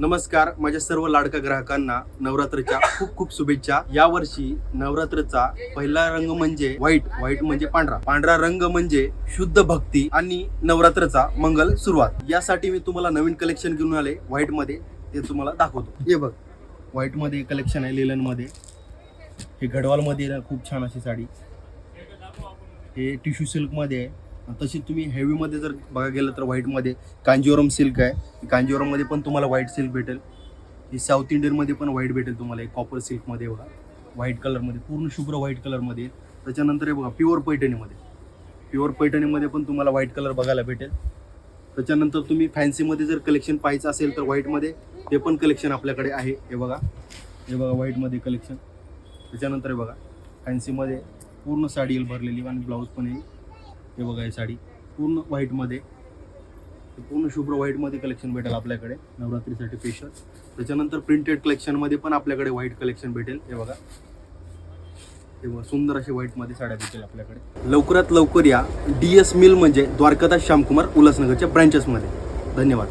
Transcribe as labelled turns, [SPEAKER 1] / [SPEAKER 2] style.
[SPEAKER 1] नमस्कार. माझ्या सर्व लाडका ग्राहकांना नवरात्रच्या खूप खूप शुभेच्छा. या वर्षी नवरात्रचा पहिला रंग म्हणजे व्हाईट व्हाईट म्हणजे पांढरा. पांढरा रंग म्हणजे शुद्ध भक्ती आणि नवरात्रचा मंगल सुरुवात. यासाठी मी तुम्हाला नवीन कलेक्शन घेऊन आले. व्हाईटमध्ये ते तुम्हाला दाखवतो. हे बघ. व्हाईटमध्ये कलेक्शन आहे लेलनमध्ये. हे गडवाल मध्ये खूप छान अशी साडी. हे टिश्यू सिल्कमध्ये आहे. तशी तुम्ही हेवीमध्ये जर बघा गेलं तर व्हाईटमध्ये कांजीवरम सिल्क आहे. कांजीवरममध्ये पण तुम्हाला व्हाईट सिल्क भेटेल. ही साऊथ इंडियनमध्ये पण व्हाईट भेटेल तुम्हाला. एक कॉपर सिल्कमध्ये बघा. व्हाईट कलरमध्ये पूर्ण शुभ्र व्हाईट कलरमध्ये त्याच्यानंतर हे बघा प्युअर पैठणीमध्ये. प्युअर पैठणीमध्ये पण तुम्हाला व्हाईट कलर बघायला भेटेल. त्याच्यानंतर तुम्ही फॅन्सीमध्ये जर कलेक्शन पाहायचं असेल तर व्हाईटमध्ये ते पण कलेक्शन आपल्याकडे आहे. हे बघा. हे बघा व्हाईटमध्ये कलेक्शन त्याच्यानंतर हे बघा. फॅन्सीमध्ये पूर्ण साडी येईल भरलेली आणि ब्लाऊज पण येईल. हे बघा ही साडी पूर्ण व्हाईटमध्ये पूर्ण शुभ्र व्हाईटमध्ये कलेक्शन भेटेल आपल्याकडे. नवरात्रीसाठी स्पेशल त्याच्यानंतर प्रिंटेड कलेक्शनमध्ये पण आपल्याकडे व्हाईट कलेक्शन भेटेल. हे बघा. तेव्हा सुंदर असे व्हाईटमध्ये साड्या भेटेल आपल्याकडे. लवकरात लवकर या डी एस मिल म्हणजे द्वारकादास श्यामकुमार उल्हासनगरच्या ब्रँचेसमध्ये धन्यवाद.